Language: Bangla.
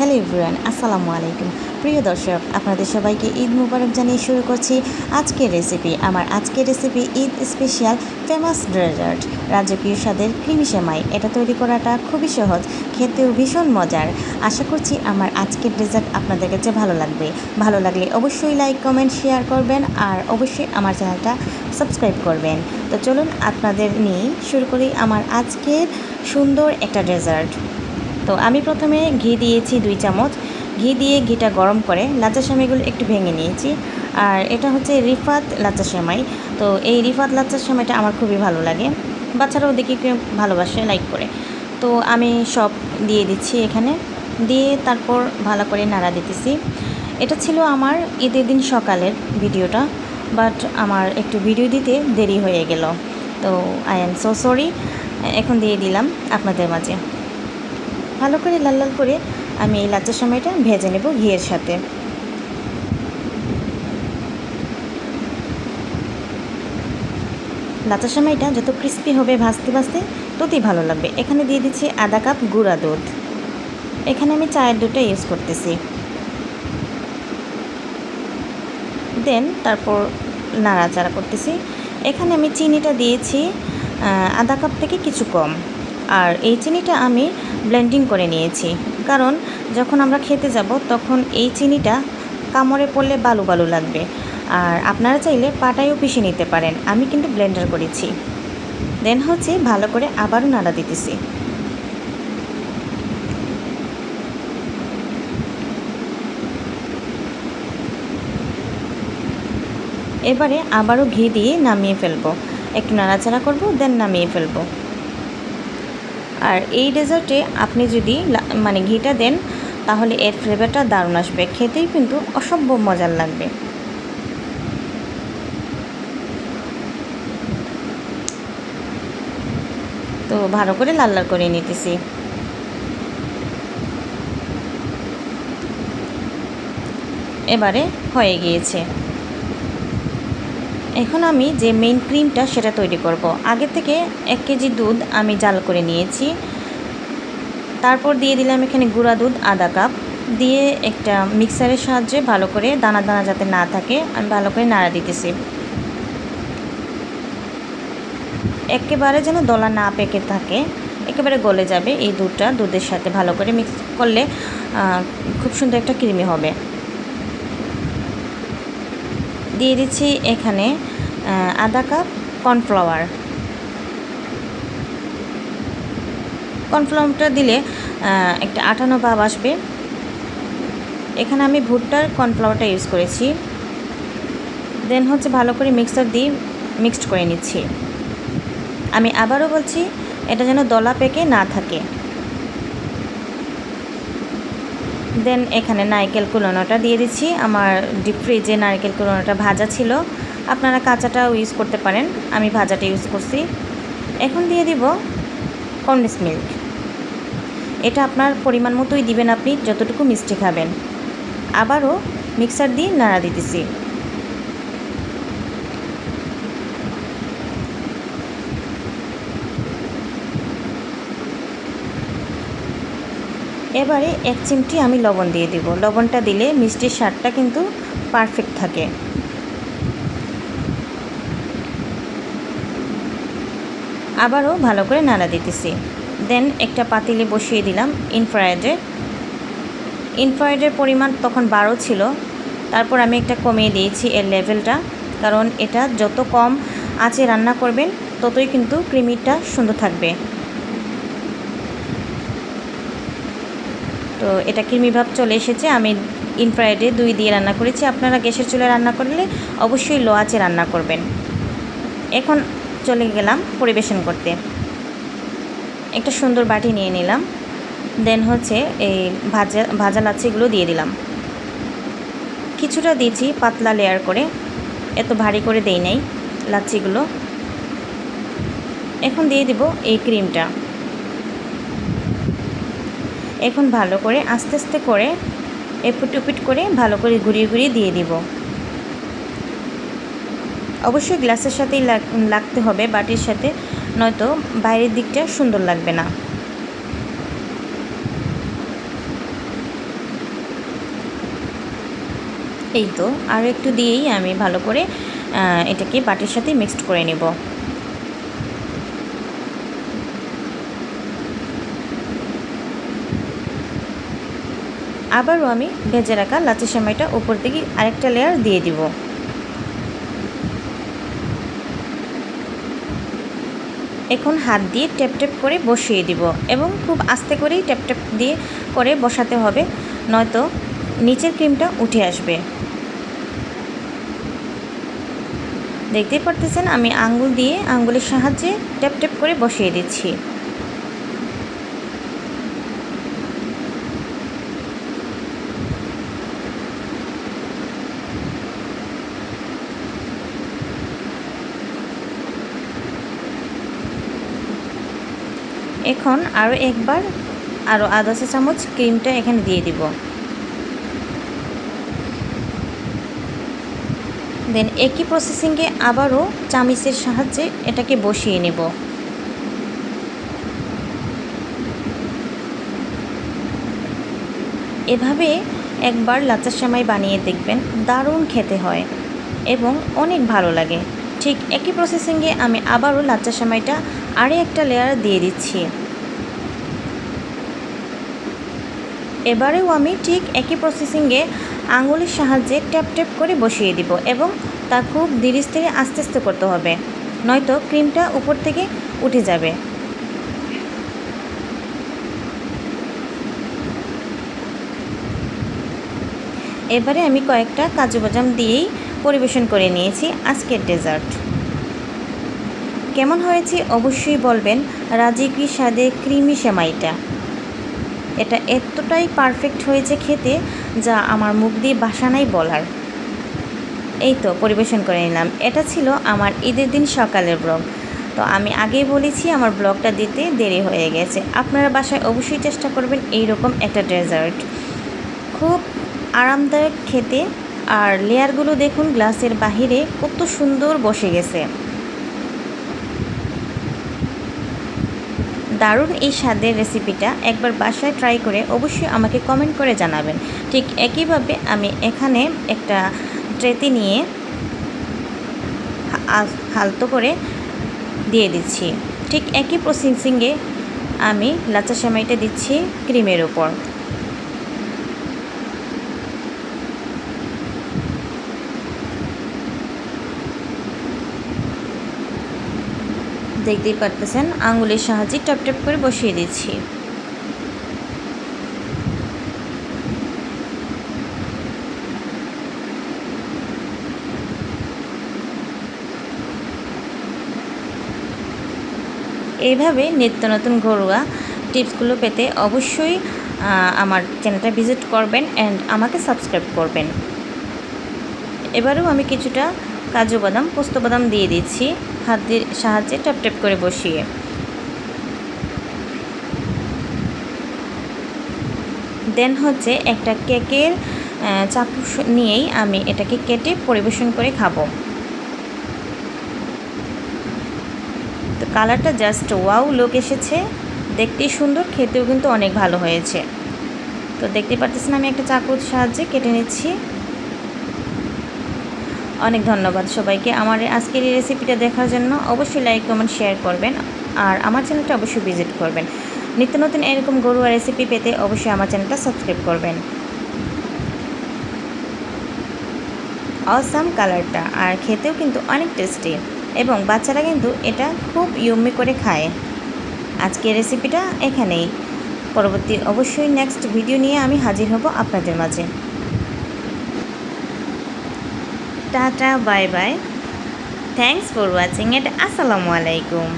হ্যালো এভরিওয়ান, আসসালামু আলাইকুম। প্রিয় দর্শক, আপনাদের সবাইকে ঈদ মুবারক জানিয়ে শুরু করছি আজকের রেসিপি আমার আজকের recipe Eid special famous dessert রাজকীয় স্বাদের ক্রিমি সেমাই। এটা তৈরি করাটা খুবই সহজ, খেতেও ভীষণ মজার। আশা করছি আমার আজকের ডেজার্ট আপনাদের কাছে ভালো লাগবে। ভালো লাগলে অবশ্যই লাইক কমেন্ট শেয়ার করবেন আর অবশ্যই আমার চ্যানেলটা সাবস্ক্রাইব করবেন। তো চলুন আপনাদের নিয়ে শুরু করি আমার আজকের সুন্দর একটা ডেজার্ট তো আমি প্রথমে ঘি দিয়েছি দুই চামচ। ঘি দিয়ে ঘিটা গরম করে লাচা সেমাইগুলো একটু ভেঙে নিয়েছি। আর এটা হচ্ছে রিফাত লাচা সেমাই। তো এই রিফাত লাচা সেমাইটা আমার খুবই ভালো লাগে। বাচ্চারাও দেখি ভালোবাসে লাইক করে। তো আমি সব দিয়ে দিচ্ছি এখানে। দিয়ে তারপর ভালো করে নাড়া দিতেছি। এটা ছিল আমার ঈদের দিন সকালের ভিডিওটা বাট আমার একটু ভিডিও দিতে দেরি হয়ে গেল। তো আই এম সো সরি এখন দিয়ে দিলাম আপনাদের মাঝে। ভালো করে লাল লাল করে আমি এই লাচ্চার সময়টা ভেজে নেব ঘিয়ের সাথে। লাচ্চার সময়টা যত ক্রিস্পি হবে, ভাজতে ভাজতে ততই ভালো লাগবে। এখানে দিয়ে দিচ্ছি আধা কাপ গুঁড়া দুধ। এখানে আমি চায়ের দুধটা ইউজ করতেছি। দেন তারপর নাড়াচাড়া করতেছি। এখানে আমি চিনিটা দিয়েছি আধা কাপ থেকে কিছু কম। আর এই চিনিটা আমি ব্লেন্ডিং করে নিয়েছি। কারণ যখন আমরা খেতে যাব, তখন এই চিনিটা কামড়ে পড়লে বালু বালু লাগবে। আর আপনারা চাইলে পাটায়ও পিষে নিতে পারেন। আমি কিন্তু ব্লেন্ডার করেছি। দেন হচ্ছে ভালো করে আবারও নাড়া দিতেছি। এবারে আবারও ঘি দিয়ে নামিয়ে ফেলব। একটু নাড়াচাড়া করব দেন নামিয়ে ফেলব। আর এই ডেজার্টে আপনি যদি মানে ঘিটা দেন, তাহলে এর ফ্লেভারটা দারুণ আসবে। খেতেই কিন্তু অসম্ভব মজার লাগবে। তো ভালো করে লাল লাল করে নিতেছি। এবারে হয়ে গিয়েছে। এখন আমি যে মেইন ক্রিমটা সেটা তৈরি করব। আগে থেকে এক কেজি দুধ আমি জাল করে নিয়েছি। তারপর দিয়ে দিলাম এখানে গুঁড়া দুধ আধা কাপ। দিয়ে একটা মিক্সারের সাহায্যে ভালো করে দানা দানা যাতে না থাকে, আমি ভালো করে নাড়া দিতেছি। একেবারে যেন দলা না পেকে থাকে, একেবারে গলে যাবে এই দুধটা দুধের সাথে ভালো করে মিক্স করলে খুব সুন্দর একটা ক্রিমি হবে। দিয়ে দিচ্ছি এখানে আধা কাপ কর্নফ্লাওয়ার। কর্নফ্লাওয়ারটা দিলে একটা আটানো ভাব আসবে। এখানে আমি ভুট্টার কর্নফ্লাওয়ারটা ইউজ করেছি। দেন হচ্ছে ভালো করে মিক্সার দিয়ে মিক্সড করে নিচ্ছি। আমি আবারও বলছি, এটা যেন দলা পেকে না থাকে। দেন এখানে নারকেল কুলোনোটা দিয়ে দিচ্ছি। আমার ডিপ ফ্রিজে নারকেল কুলোনোটা ভাজা ছিল। আপনারা কাঁচাটাও ইউজ করতে পারেন। আমি ভাজাটা ইউজ করছি। এখন দিয়ে দিব কন্ডেন্স মিল্ক এটা আপনার পরিমাণ মতোই দিবেন আপনি, যতটুকু মিষ্টি খাবেন। আবারও মিক্সার দিয়ে নাড়া দিতেছি। এবারে এক চিমটি আমি লবণ দিয়ে দিব। লবণটা দিলে মিষ্টির স্বাদটা কিন্তু পারফেক্ট থাকে। আবারও ভালো করে নাড়া দিতেছি। দেন একটা পাতিলে বসিয়ে দিলাম ইনফ্রায়েডে ইনফ্রায়েডের পরিমাণ তখন বারো ছিল। তারপর আমি একটা কমিয়ে দিয়েছি এর লেভেলটা কারণ এটা যত কম আঁচে রান্না করবেন, ততই কিন্তু ক্রিমিটা সুন্দর থাকবে। তো এটা ক্রিমি ভাব চলে এসেছে। আমি ইনফ্রায়েডে দুই দিয়ে রান্না করেছি। আপনারা গ্যাসের চুলে রান্না করলে অবশ্যই লো আঁচে রান্না করবেন। এখন চলে গেলাম পরিবেশন করতে। একটা সুন্দর বাটি নিয়ে নিলাম। দেন হচ্ছে এই ভাজা ভাজা লাচ্ছিগুলো দিয়ে দিলাম। কিছুটা দিয়েছি পাতলা লেয়ার করে। এত ভারী করে দেই নাই লাচ্ছিগুলো। এখন দিয়ে দিব এই ক্রিমটা এখন ভালো করে আস্তে আস্তে করে এপুট উপিট করে ভালো করে ঘুরিয়ে ঘুরিয়ে দিয়ে দিব। অবশ্যই গ্লাসের সাথেই লাগতে হবে, বাটির সাথে, নয়তো বাইরের দিকটা সুন্দর লাগবে না। এই তো, আর একটু দিয়েই আমি ভালো করে এটাকে বাটির সাথে মিক্সড করে নেব। আবারও আমি ভেজে রাখা লাচি সেমাইটা উপর থেকে আরেকটা লেয়ার দিয়ে দিব। এখন হাত দিয়ে ট্যাপ ট্যাপ করে বসিয়ে দিব এবং খুব আস্তে করেই ট্যাপ ট্যাপ দিয়ে করে বসাতে হবে, নয়তো নিচের ক্রিমটা উঠে আসবে। দেখতেই পারতেছেন আমি আঙ্গুল দিয়ে আঙ্গুলের সাহায্যে ট্যাপ ট্যাপ করে বসিয়ে দিচ্ছি। এখন আরও একবার আরও আধা চা চামচ ক্রিমটা এখানে দিয়ে দিব। দেন একই প্রসেসিংয়ে আবারও চামিচের সাহায্যে এটাকে বসিয়ে নেব। এভাবে একবার লাচ্চার সেমাই বানিয়ে দেখবেন দারুণ খেতে হয় এবং অনেক ভালো লাগে। ঠিক একই প্রসেসিংয়ে আমি আবারও লাচ্চা সেমাইটা আরে একটা লেয়ার দিয়ে দিচ্ছি। এবারেও আমি ঠিক একই প্রসেসিংয়ে আঙুলের সাহায্যে ট্যাপ ট্যাপ করে বসিয়ে দিব এবং তা খুব ধীরে স্থিরে আস্তে আস্তে করতে হবে, নয়তো ক্রিমটা উপর থেকে উঠে যাবে। এবারে আমি কয়েকটা কাজু বাদাম দিয়েই পরিবেশন করে নিয়েছি আজকের ডেজার্ট কেমন হয়েছে অবশ্যই বলবেন। রাজিকি স্বাদে ক্রিমি সেমাইটা? এটা এতটাই পারফেক্ট হয়েছে খেতে যা আমার মুখ দিয়ে বাসা নাই বলার। এই তো পরিবেশন করে নিলাম। এটা ছিল আমার ঈদের দিন সকালের ব্লগ। তো আমি আগেই বলেছি আমার ব্লগটা দিতে দেরি হয়ে গেছে। আপনারা বাসায় অবশ্যই চেষ্টা করবেন এই রকম একটা ডেজার্ট খুব আরামদায়ক খেতে। আর লেয়ারগুলো দেখুন, গ্লাসের বাহিরে কত সুন্দর বসে গেছে। দারুণ এই স্বাদের রেসিপিটা একবার বাসায় ট্রাই করে অবশ্যই আমাকে কমেন্ট করে জানাবেন। ঠিক একইভাবে আমি এখানে একটা ট্রেতে নিয়ে হালতো করে দিয়ে দিচ্ছি। ঠিক একই প্রসেসিংয়ে আমি লাচা সেমাইটা দিচ্ছি ক্রিমের ওপর দেখতেই পারতেছেন আঙুলের সাহায্যে টপ টপ করে বসিয়ে দিচ্ছি। এইভাবে নিত্য নতুন ঘরোয়া টিপসগুলো পেতে অবশ্যই আমার চ্যানেলটা ভিজিট করবেন অ্যান্ড আমাকে সাবস্ক্রাইব করবেন। এবারেও আমি কিছুটা কাজু বাদাম, পোস্ত বাদাম দিয়ে দিচ্ছি। হাত দিয়ে সাহায্যে টপ টপ করে বসিয়ে। দেন হচ্ছে একটা কেকের চাকু নিয়েই আমি এটাকে কেটে পরিবেশন করে খাব। তো কালারটা জাস্ট ওয়াও লুক এসেছে। দেখতেই সুন্দর, খেতেও কিন্তু অনেক ভালো হয়েছে। তো দেখতে পারতেছেন আমি একটা চাকুর সাহায্যে কেটে নিচ্ছি। অনেক ধন্যবাদ সবাইকে। আমার আজকের এই রেসিপিটা দেখার জন্য অবশ্যই লাইক কমেন্ট শেয়ার করবেন। আর আমার চ্যানেলটা অবশ্যই ভিজিট করবেন। নিত্য নতুন এরকম গরুয়া রেসিপি পেতে অবশ্যই আমার চ্যানেলটা সাবস্ক্রাইব করবেন। অসাম কালারটা আর খেতেও কিন্তু অনেক টেস্টি এবং বাচ্চারা কিন্তু এটা খুব ইয়ম্মি করে খায়। আজকের রেসিপিটা এখানেই। পরবর্তী অবশ্যই নেক্সট ভিডিও নিয়ে আমি হাজির হব আপনাদের মাঝে। tata bye bye thanks for watching এট আসসালামু আলাইকুম